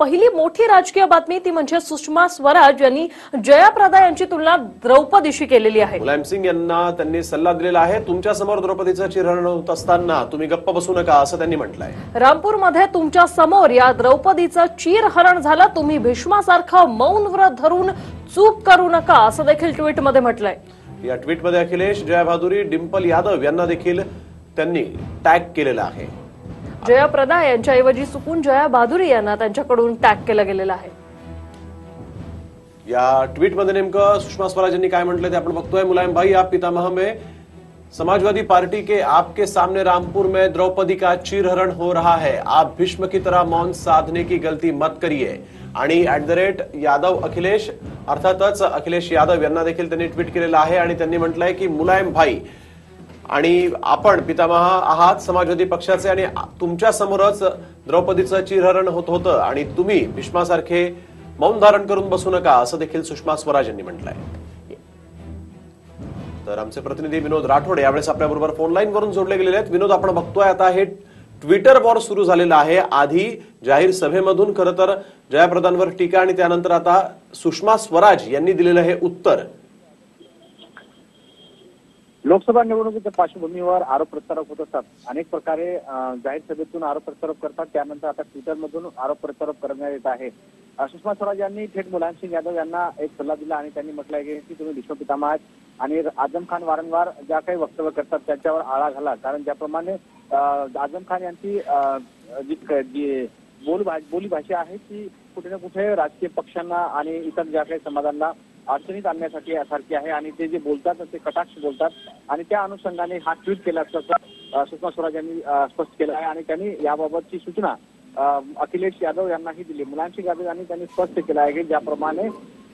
पहिली मोठी राजकीय बातमी ती म्हणजे सुषमा स्वराज यांनी जयाप्रदा यांची तुलना द्रौपदीशी केलेली आहे. मुलायम सिंग यांना त्यांनी सल्ला दिलेला आहे. तुमच्यासमोर द्रौपदीचं चिरण होत असताना तुम्ही गप्प बसू नका असं त्यांनी म्हटलंय. रामपूरमध्ये तुमच्यासमोर या द्रौपदीचं चीरहरण झालं. तुम्ही भीष्मासारखं मौन व्रत धरून चूक करू नका असं देखील ट्विटमध्ये म्हटलंय. या ट्विटमध्ये अखिलेश जया भादुरी डिंपल यादव यांना देखील त्यांनी टॅग केलेलं आहे. जयाप्रदा यांच्याऐवजी चुकून जया बहादुरी यांना त्यांच्याकडून टॅग केलं गेलेलं आहे. या ट्विटमध्ये नेमकं सुषमा स्वराज यांनी काय म्हटलं ते आपण बघतोय. मुलायम भाई आप पितामह में समाजवादी पार्टी के आपके सामने रामपुर में द्रौपदी का चीरहरण हो रहा है। आप भीष्म की तरह मौन साधने की गलती मत करिए। आणि at the rate Yadav Akhilesh अर्थातच अखिलेश यादव यांना देखील त्यांनी ट्विट केलेलं आहे. आणि त्यांनी म्हटलंय की मुलायम भाई आणि आपण पितामहा आहात समाजवादी पक्षाचे आणि तुमच्या समोरच द्रौपदीचं चिरहरण होत होतं आणि तुम्ही भीष्मासारखे मौन धारण करून बसू नका असं देखील सुषमा स्वराज यांनी म्हटलंय. तर आमचे प्रतिनिधी विनोद राठोड यावेळेस आपल्याबरोबर फोन लाईन वरून जोडले गेलेले आहेत. विनोद आपण बघतोय आता हे ट्विटर वॉर सुरू झालेलं आहे. आधी जाहीर सभेमधून खरं तर जयाप्रदांवर टीका आणि त्यानंतर आता सुषमा स्वराज यांनी दिलेलं हे उत्तर. लोकसभा निवडणुकीच्या पार्श्वभूमीवर आरोप प्रत्यारोप होत असतात. अनेक प्रकारे जाहीर सभेतून आरोप प्रत्यारोप करतात. त्यानंतर आता ट्विटरमधून आरोप प्रत्यारोप करण्यात येत आहे. सुषमा स्वराज यांनी थेट मुलायम सिंग यादव यांना एक सल्ला दिला आणि त्यांनी म्हटलं आहे की तुम्ही विश्वपितामह आहात आणि आझम खान वारंवार ज्या काही वक्तव्य करतात त्यांच्यावर आळा घाला. कारण ज्याप्रमाणे आझम खान यांची जी जी बोल बोली भाषा आहे ती कुठे ना कुठे राजकीय पक्षांना आणि इतर ज्या काही समाजांना अडचणीत आणण्यासाठी सारखी आहे आणि ते जे बोलतात ते कटाक्ष बोलतात आणि त्या अनुषंगाने हा ट्विट केला असल्याचं सुषमा स्वराज यांनी स्पष्ट केलं आहे आणि त्यांनी याबाबतची सूचना अखिलेश यादव यांनाही दिली. मुलांशी यादव यांनी त्यांनी स्पष्ट केलं आहे की ज्याप्रमाणे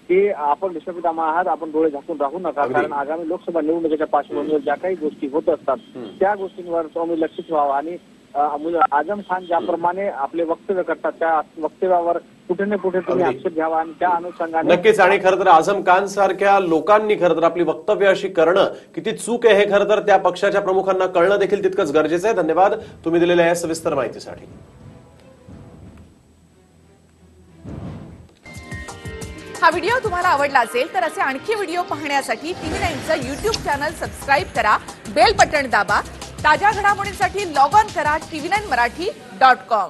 की आपण विश्वपितामह आहात आपण डोळे झाकून राहू नका. कारण आगामी लोकसभा निवडणुकीच्या पार्श्वभूमीवर ज्या काही गोष्टी होत असतात त्या गोष्टींवर तुम्ही लक्ष ठेवावं. आणि आझम खान ज्याप्रमाणे आपले वक्तव्य करतात त्या वक्तव्यावर कुठे ना कुठे तुम्ही. आक्षेप घ्यावा आणि त्या अनुषंगाने नक्कीच आणि खरं तर आझम खान सारख्या लोकांनी खरं तर आपली वक्तव्य अशी करणं किती चूक आहे हे खरं तर त्या पक्षाच्या प्रमुखांना कळणं देखील तितकंच गरजेचं आहे. धन्यवाद. तुम्ही दिलेल्या या सविस्तर माहितीसाठी. हा व्हिडिओ तुम्हाला आवडला असेल तर असे आणखी व्हिडिओ पाहण्यासाठी टीव्ही नाईनचं युट्यूब चॅनल सबस्क्राईब करा बेल बटण दाबा ताज्या घडामोडींसाठी लॉग ऑन करा TV nine Marathi dot com.